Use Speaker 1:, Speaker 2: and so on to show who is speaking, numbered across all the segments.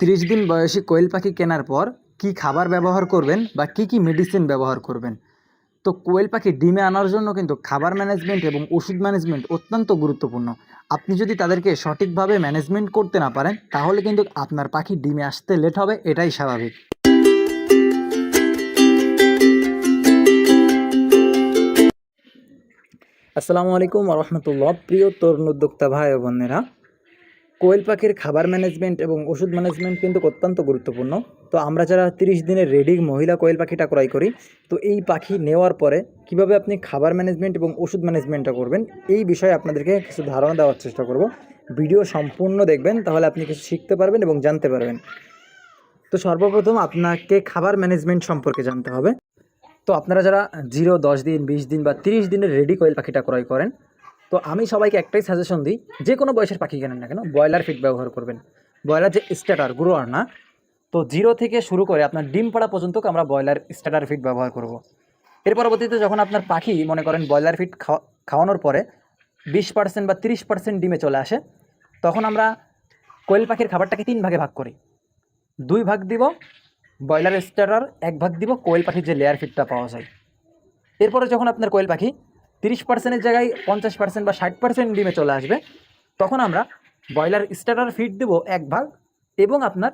Speaker 1: তিরিশ দিন বয়সী কোয়েল পাখি কেনার পর কী খাবার ব্যবহার করবেন বা কী কী মেডিসিন ব্যবহার করবেন? তো কোয়েল পাখি ডিমে আনার জন্য কিন্তু খাবার ম্যানেজমেন্ট এবং ওষুধ ম্যানেজমেন্ট অত্যন্ত গুরুত্বপূর্ণ। আপনি যদি তাদেরকে সঠিকভাবে ম্যানেজমেন্ট করতে না পারেন, তাহলে কিন্তু আপনার পাখি ডিমে আসতে লেট হবে, এটাই স্বাভাবিক। আসসালামু আলাইকুম রহমতুল্লাহ। প্রিয় তরুণ উদ্যোক্তা ভাই বোনেরা কোয়েল পাখির খাবার ম্যানেজমেন্ট এবং ওষুধ ম্যানেজমেন্ট কিন্তু অত্যন্ত গুরুত্বপূর্ণ। তো আমরা যারা তিরিশ দিনের রেডি মহিলা কোয়েল পাখিটা ক্রয় করি, তো এই পাখি নেওয়ার পরে কীভাবে আপনি খাবার ম্যানেজমেন্ট এবং ওষুধ ম্যানেজমেন্টটা করবেন, এই বিষয়ে আপনাদেরকে কিছু ধারণা দেওয়ার চেষ্টা করব। ভিডিও সম্পূর্ণ দেখবেন, তাহলে আপনি কিছু শিখতে পারবেন এবং জানতে পারবেন। তো সর্বপ্রথম আপনাকে খাবার ম্যানেজমেন্ট সম্পর্কে জানতে হবে। তো আপনারা যারা জিরো, দশ দিন, বিশ দিন বা তিরিশ দিনের রেডি কোয়েল পাখিটা ক্রয় করেন তো আমি সবাইকে একটাই সাজেশন দিই, যে কোনো বয়সের পাখি কেনেন না কেন, ব্রয়লার ফিড ব্যবহার করবেন। ব্রয়লার যে স্ট্যাটার গ্রোয়ার না, তো জিরো থেকে শুরু করে আপনার ডিম পাড়া পর্যন্ত আমরা ব্রয়লার স্ট্যাটার ফিড ব্যবহার করব। এর পরবর্তীতে যখন আপনার পাখি, মনে করেন ব্রয়লার ফিড খাওয়া, খাওয়ানোর পরে বিশ পার্সেন্ট বা তিরিশ পার্সেন্ট ডিমে চলে আসে, তখন আমরা কোয়েল পাখির খাবারটাকে তিন ভাগে ভাগ করি। দুই ভাগ দিব ব্রয়লার স্টার্টার এক ভাগ দিব কোয়েল পাখির যে লেয়ার ফিডটা পাওয়া যায়। এরপরে যখন আপনার কোয়েল পাখি তিরিশ পার্সেন্টের জায়গায় পঞ্চাশ পার্সেন্ট বা ষাট পার্সেন্ট ডিমে চলে আসবে, তখন আমরা ব্রয়লার স্টার্টার ফিড দেব এক ভাগ এবং আপনার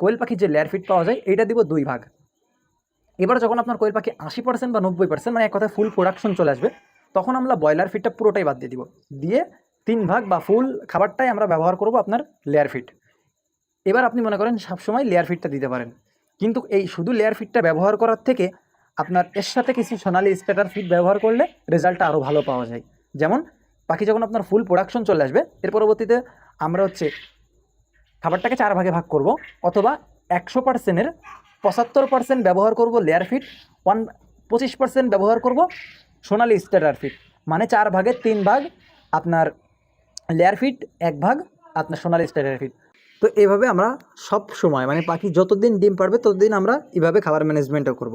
Speaker 1: কোয়েল পাখির যে লেয়ার ফিড পাওয়া যায়, এইটা দিব দুই ভাগ। এবার যখন আপনার কোয়েল পাখি আশি পার্সেন্ট বা নব্বই পার্সেন্ট মানে এক কথায় ফুল প্রোডাকশন চলে আসবে, তখন আমরা ব্রয়লার ফিডটা পুরোটাই বাদ দিয়ে দিব। দিয়ে তিন ভাগ বা ফুল খাবারটাই আমরা ব্যবহার করব আপনার লেয়ার ফিড এবার আপনি মনে করেন সবসময় লেয়ার ফিডটা দিতে পারেন। কিন্তু এই শুধু লেয়ার ফিডটা ব্যবহার করার থেকে আপনার এর সাথে কিছু সোনালি স্ট্যাটার ফিট ব্যবহার করলে রেজাল্টটা আরও ভালো পাওয়া যায়। যেমন পাখি যখন আপনার ফুল প্রোডাকশন চলে আসবে, এর পরবর্তীতে আমরা হচ্ছে খাবারটাকে চার ভাগে ভাগ করব, অথবা একশো পার্সেন্টের পঁচাত্তর পার্সেন্ট ব্যবহার করব লেয়ার ফিট ওয়ান পঁচিশ পার্সেন্ট ব্যবহার করব সোনালি স্ট্যাটার ফিট মানে চার ভাগের তিন ভাগ আপনার লেয়ার ফিট এক ভাগ আপনার সোনালি স্ট্যাটার ফিট তো এভাবে আমরা সব সময় মানে পাখি যতদিন ডিম পারবে ততদিন আমরা এভাবে খাবার ম্যানেজমেন্টও করব।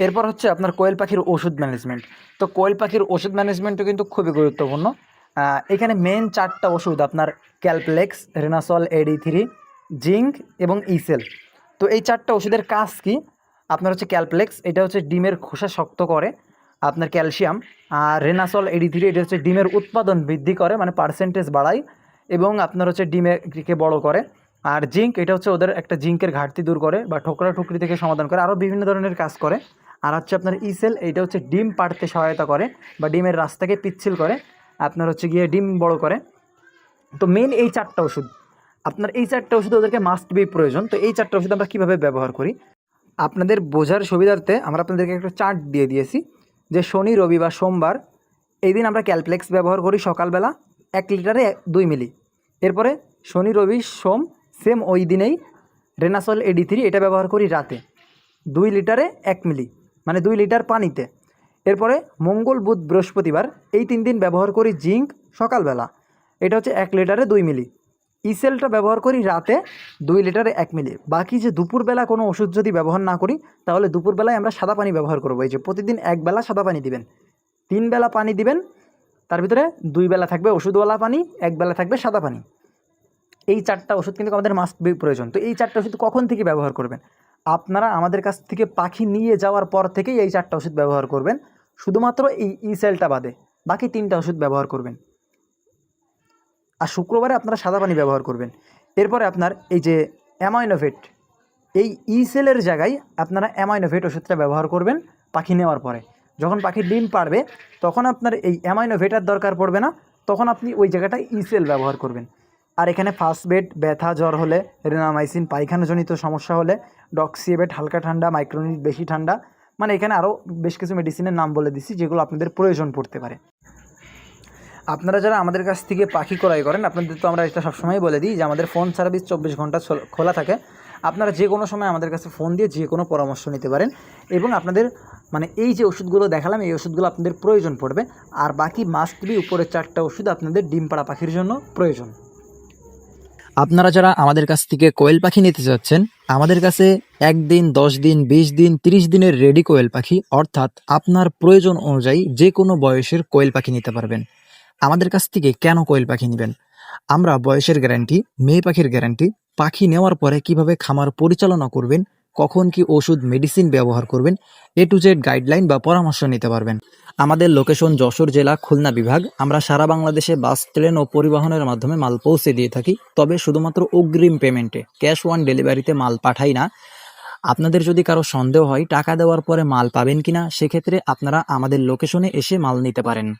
Speaker 1: এরপর হচ্ছে আপনার কোয়েল পাখির ওষুধ ম্যানেজমেন্ট তো কোয়েল পাখির ওষুধ ম্যানেজমেন্টও কিন্তু খুবই গুরুত্বপূর্ণ। এখানে মেন চারটা ওষুধ আপনার Calplex Renasol AD three zinc এবং ইসেল তো এই চারটা ওষুধের কাজ কি? আপনার হচ্ছে ক্যালপ্লেক্স এটা হচ্ছে ডিমের খোসা শক্ত করে আপনার ক্যালসিয়াম আর রেনাসল এডি থ্রি এটা হচ্ছে ডিমের উৎপাদন বৃদ্ধি করে মানে পার্সেন্টেজ বাড়ায় এবং আপনার হচ্ছে ডিমেরকে বড় করে। আর জিঙ্ক এটা হচ্ছে ওদের একটা জিঙ্কের ঘাটতি দূর করে বা ঠোকরা ঠুকরি থেকে সমাধান করে আরও বিভিন্ন ধরনের কাজ করে। আর হচ্ছে আপনার ইসেল, এইটা হচ্ছে ডিম পাড়তে সহায়তা করে বা ডিমের রাস্তাকে পিচ্ছিল করে, আপনার হচ্ছে গিয়ে ডিম বড় করে। তো মেন এই চারটা ওষুধ। আপনার এই চারটা ওষুধ ওদেরকে মাস্ট বি প্রয়োজন। তো এই চারটা ওষুধ আমরা কীভাবে ব্যবহার করি? আপনাদের বোঝার সুবিধার্থে আমরা আপনাদেরকে একটা চার্ট দিয়ে দিয়েছি যে শনি, রবি বা সোমবার এই দিন আমরা ক্যালপ্লেক্স ব্যবহার করি সকালবেলা এক লিটারে দুই মিলি। এরপরে শনি, রবি, সোম সেম ওই দিনেই রেনাসল এডি থ্রি এটা ব্যবহার করি রাতে। দুই লিটারে এক মিলি। মানে দুই লিটার পানিতে। এরপরে মঙ্গল, বুধ, বৃহস্পতিবার এই তিন দিন ব্যবহার করি জিঙ্ক সকালবেলা। এটা হচ্ছে এক লিটারে দুই মিলি। ইসেলটা ব্যবহার করি রাতে দুই লিটারে এক মিলি। বাকি যে দুপুরবেলা কোনো ওষুধ যদি ব্যবহার না করি, তাহলে দুপুরবেলায় আমরা সাদা পানি ব্যবহার করব। এই যে প্রতিদিন এক বেলা সাদা পানি দিবেন। তিন বেলা পানি দিবেন, তার ভিতরে দুই বেলা থাকবে ওষুধওয়ালা পানি, এক বেলা থাকবে সাদা পানি। এই চারটা ওষুধ কিন্তু আমাদের মাস্ট প্রয়োজন। তো এই চারটা ওষুধ কখন থেকে ব্যবহার করবেন? আপনারা আমাদের কাছ থেকে পাখি নিয়ে যাওয়ার পর থেকেই এই চারটা ওষুধ ব্যবহার করবেন। শুধুমাত্র এই ই সেলটা বাদে বাকি তিনটা ওষুধ ব্যবহার করবেন। আর শুক্রবারে আপনারা সাদা পানি ব্যবহার করবেন। এরপরে আপনার এই যে অ্যামাইনোভেট এই ই সেলের জায়গায় আপনারা অ্যামাইনোভেট ওষুধটা ব্যবহার করবেন পাখি নেওয়ার পরে। যখন পাখি ডিম পারবে, তখন আপনার এই অ্যামাইনোভেটার দরকার পড়বে না। তখন আপনি ওই জায়গাটায় ই সেল ব্যবহার করবেন। আর এখানে ফার্স্ট বেড ব্যথা, জ্বর হলে রেনামাইসিন পায়খানাজনিত সমস্যা হলে ডক্সিয়েবেট হালকা ঠান্ডা মাইক্রোনিট বেশি ঠান্ডা। মানে এখানে আরও বেশ কিছু মেডিসিনের নাম বলে দিচ্ছি যেগুলো আপনাদের প্রয়োজন পড়তে পারে। আপনারা যারা আমাদের কাছ থেকে পাখি ক্রয় করেন, আপনাদের তো আমরা এটা সবসময় বলে দিই যে আমাদের ফোন সার্ভিস চব্বিশ ঘণ্টা খোলা থাকে। আপনারা যে কোনো সময় আমাদের কাছে ফোন দিয়ে যে কোনো পরামর্শ নিতে পারেন এবং আপনাদের মানে এই যে ওষুধগুলো দেখালাম, এই ওষুধগুলো আপনাদের প্রয়োজন পড়বে। আর বাকি মাস্ট বি উপরের চারটা ওষুধ আপনাদের ডিম পাড়া পাখির জন্য প্রয়োজন। আপনারা যারা আমাদের কাছ থেকে কোয়েল পাখি নিতে চাচ্ছেন আমাদের কাছে একদিন দশ দিন বিশ দিন তিরিশ দিনের রেডি কোয়েল পাখি, অর্থাৎ আপনার প্রয়োজন অনুযায়ী যে কোনো বয়সের কোয়েল পাখি নিতে পারবেন। আমাদের কাছ থেকে কেন কোয়েল পাখি নেবেন? আমরা বয়সের গ্যারান্টি মেয়ে পাখির গ্যারান্টি পাখি নেওয়ার পরে কীভাবে খামার পরিচালনা করবেন কখন কি ওষুধ মেডিসিন ব্যবহার করবেন এ টু জেড গাইডলাইন বা পরামর্শ নিতে পারবেন। আমাদের লোকেশন যশোর জেলা খুলনা বিভাগ। আমরা সারা বাংলাদেশে বাস, ট্রেন ও পরিবহনের মাধ্যমে মাল পৌঁছে দিয়ে থাকি, তবে শুধুমাত্র অগ্রিম পেমেন্টে ক্যাশ ওয়ান ডেলিভারিতে মাল পাঠাই না। আপনাদের যদি কারও সন্দেহ হয়, টাকা দেওয়ার পরে মাল পাবেন কিনা, সেক্ষেত্রে আপনারা আমাদের লোকেশনে এসে মাল নিতে পারেন।